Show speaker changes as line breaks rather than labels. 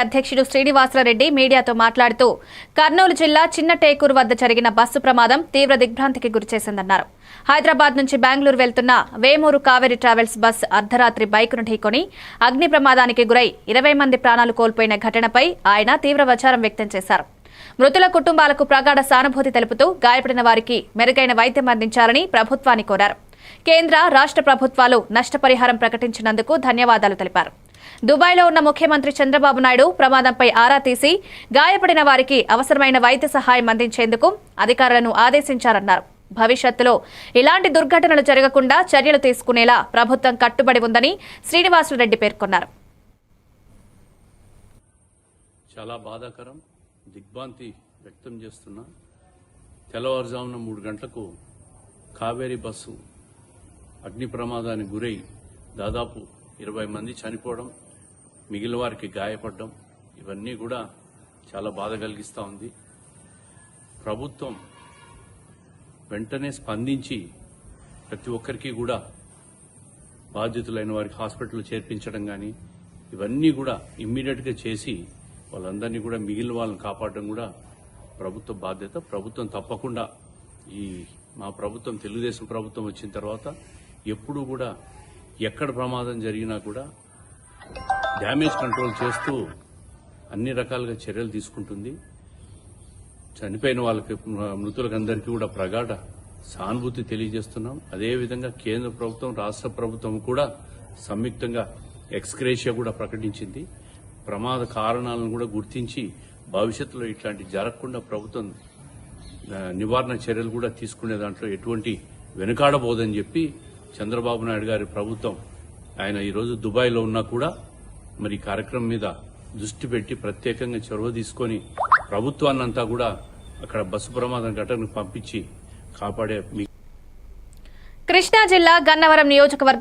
అధ్యక్షుడు శ్రీనివాసరెడ్డి మీడియాతో మాట్లాడుతూ కర్నూలు జిల్లా చిన్న టేకూరు వద్ద జరిగిన బస్సు ప్రమాదం తీవ్ర దిగ్భ్రాంతికి గురిచేసిందన్నారు. హైదరాబాద్ నుంచి బెంగళూరు వెళ్తున్న వేమూరు కావేరి ట్రావెల్స్ బస్ అర్ధరాత్రి బైకును ఢీకొని అగ్ని ప్రమాదానికి గురై ఇరవై మంది ప్రాణాలు కోల్పోయిన ఘటనపై ఆయన తీవ్ర విచారం వ్యక్తం చేశారు. మృతుల కుటుంబాలకు ప్రగాఢ సానుభూతి తెలుపుతూ గాయపడిన వారికి మెరుగైన వైద్యం అందించాలని ప్రభుత్వాన్ని కోరారు. కేంద్ర రాష్ట్ర ప్రభుత్వాలు నష్టపరిహారం ప్రకటించినందుకు ధన్యవాదాలు తెలిపారు. దుబాయ్లో ఉన్న ముఖ్యమంత్రి చంద్రబాబు నాయుడు ప్రమాదంపై ఆరా తీసి గాయపడిన వారికి అవసరమైన వైద్య సహాయం అందించేందుకు అధికారులను ఆదేశించారన్నారు. భవిష్యత్తులో ఇలాంటి దుర్ఘటనలు జరగకుండా చర్యలు తీసుకునేలా ప్రభుత్వం కట్టుబడి ఉందని శ్రీనివాసులరెడ్డి పేర్కొన్నారు.
చాలా బాధాకరం దిగ్భాంతి వ్యక్తం చేస్తున్నా తెల్లవారుజామున మూడు గంటలకు కావేరీ బస్సు అగ్ని ప్రమాదానికి గురై దాదాపు ఇరవై మంది చనిపోవడం మిగిలిన వారికి గాయపడడం ఇవన్నీ కూడా చాలా బాధ కలిగిస్తూ ఉంది. ప్రభుత్వం వెంటనే స్పందించి ప్రతి ఒక్కరికి కూడా బాధ్యతలైన వారికి హాస్పిటల్ చేర్పించడం కానీ ఇవన్నీ కూడా ఇమ్మీడియట్గా చేసి వాళ్ళందరినీ కూడా మిగిలిన వాళ్ళని కాపాడడం కూడా ప్రభుత్వ బాధ్యత. ప్రభుత్వం తప్పకుండా ఈ మా ప్రభుత్వం తెలుగుదేశం ప్రభుత్వం వచ్చిన తర్వాత ఎప్పుడూ కూడా ఎక్కడ ప్రమాదం జరిగినా కూడా డ్యామేజ్ కంట్రోల్ చేస్తూ అన్ని రకాలుగా చర్యలు తీసుకుంటుంది. చనిపోయిన వాళ్ళకి మృతులకందరికీ కూడా ప్రగాఢ సానుభూతి తెలియజేస్తున్నాం. అదేవిధంగా కేంద్ర ప్రభుత్వం రాష్ట్ర ప్రభుత్వం కూడా సంయుక్తంగా ఎక్స్క్రేషియా కూడా ప్రకటించింది. ప్రమాద కారణాలను కూడా గుర్తించి భవిష్యత్తులో ఇట్లాంటి జరగకుండా ప్రభుత్వం నివారణ చర్యలు కూడా తీసుకునే దాంట్లో ఎటువంటి వెనుకాడబోదని చెప్పి చంద్రబాబు నాయుడు గారి ప్రభుత్వం ఆయన ఈరోజు దుబాయ్లో ఉన్నా కూడా మరి కార్యక్రమం మీద దృష్టి పెట్టి ప్రత్యేకంగా చొరవ తీసుకొని ప్రభుత్వాన్నంతా కూడా అక్కడ బస్సు ప్రమాదం ఘటనకు పంపించి కాపాడే మీ
కృష్ణా జిల్లా గన్నవరం నియోజకవర్గం